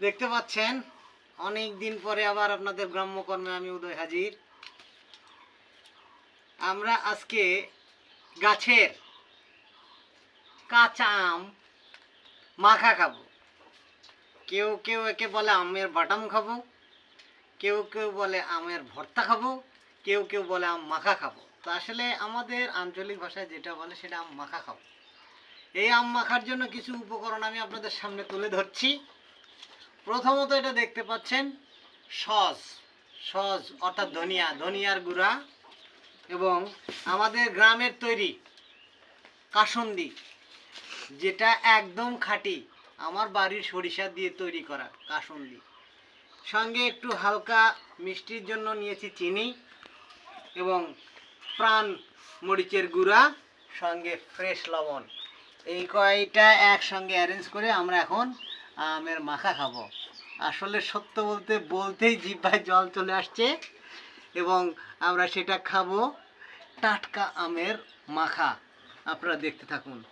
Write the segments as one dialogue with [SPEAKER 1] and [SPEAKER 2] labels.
[SPEAKER 1] দেখতে পাচ্ছেন, অনেক দিন পরে আবার আপনাদের গ্রাম্যকর্মে আমি উদয় হাজির। আমরা আজকে গাছের কাঁচা আম মাখা খাব। কেউ কেউ একে বলে আমের বাটাম খাব, কেউ কেউ বলে আমের ভর্তা খাব, কেউ কেউ বলে আম মাখা খাব। তো আসলে আমাদের আঞ্চলিক ভাষায় যেটা বলে সেটা আম মাখা খাব। এই আম মাখার জন্য কিছু উপকরণ আমি আপনাদের সামনে তুলে ধরছি। প্রথমত এটা দেখতে পাচ্ছেন, সস সস অর্থাৎ ধনিয়া, ধনিয়ার গুঁড়া এবং আমাদের গ্রামের তৈরি কাসন্দি, যেটা একদম খাঁটি, আমার বাড়ির সরিষা দিয়ে তৈরি করা কাসন্দি। সঙ্গে একটু হালকা মিষ্টির জন্য নিয়েছি চিনি এবং প্রাণ মরিচের গুঁড়া, সঙ্গে ফ্রেশ লবণ। এই কয়টা একসঙ্গে অ্যারেঞ্জ করে আমরা এখন আমের মাখা খাব। আসলে সত্য বলতে, বলতেই জিভায় জল চলে আসছে এবং আমরা সেটা খাব টাটকা আমের মাখা। আপনারা দেখতে থাকুন।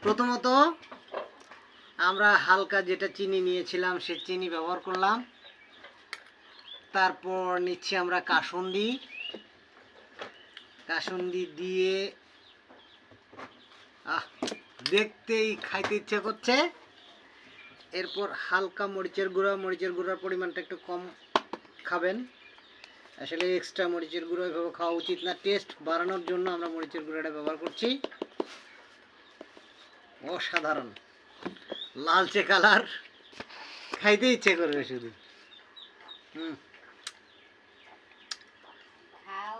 [SPEAKER 1] প্রথমত আমরা হালকা যেটা চিনি নিয়েছিলাম, সে চিনি ব্যবহার করলাম। তারপর নিচ্ছি আমরা কাসুন্দি। কাসুন্দি দিয়ে, আহ দেখতেই খাইতে ইচ্ছে করছে। এরপর হালকা মরিচের গুঁড়া মরিচের গুঁড়ার পরিমাণটা একটু কম খাবেন। আসলে এক্সট্রা মরিচের গুঁড়ো এভাবে খাওয়া উচিত না। টেস্ট বাড়ানোর জন্য আমরা মরিচের গুঁড়োটা ব্যবহার করছি। অসাধারণ। লালচে কালার। খাইতে ইচ্ছে করবে শুধু। হুম।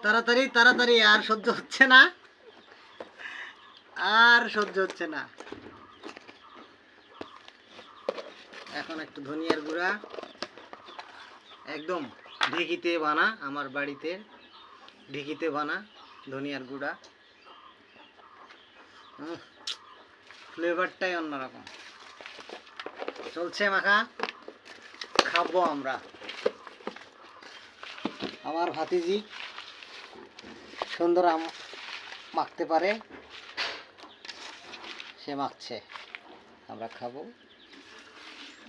[SPEAKER 1] তাড়াতাড়ি তাড়াতাড়ি আর সহ্য হচ্ছে না। আর সহ্য হচ্ছে না। এখন একটু ধনিয়ার গুঁড়া। একদম ঢেকিতে বানা, আমার বাড়িতে ঢেকিতে বানা ধনিয়ার গুঁড়া। ফ্লেভারটাই অন্যরকম। চলছে মাখা, খাব আমরা। আমার ভাতিজি সুন্দর আম মাখতে পারে। সে মাখছে আমরা খাব।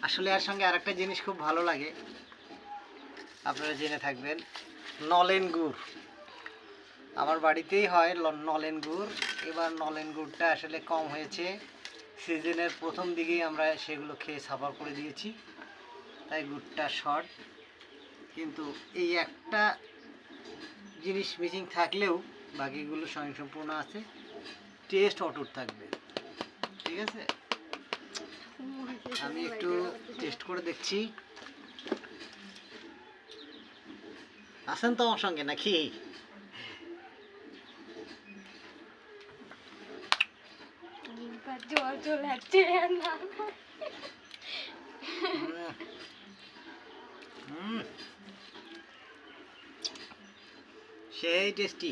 [SPEAKER 1] আসলে এর সঙ্গে আরেকটা জিনিস খুব ভালো লাগে। আপনারা জেনে থাকবেন নলেন গুড় আমার বাড়িতেই হয় নলেন গুড় এবার নলেন গুড়টা আসলে কম হয়েছে। সিজনের প্রথম দিকেই আমরা সেগুলো খেয়ে সাফার করে দিয়েছি। তাই গুড়টা শর্ট। কিন্তু এই একটা জিনিস মিসিং থাকলেও বাকিগুলো স্বয়ংসম্পূর্ণ আছে। টেস্ট অটুট থাকবে। ঠিক আছে? আমি একটু টেস্ট করে দেখছি। আছেন তো আমার সঙ্গে নাকি। সেই টেস্টি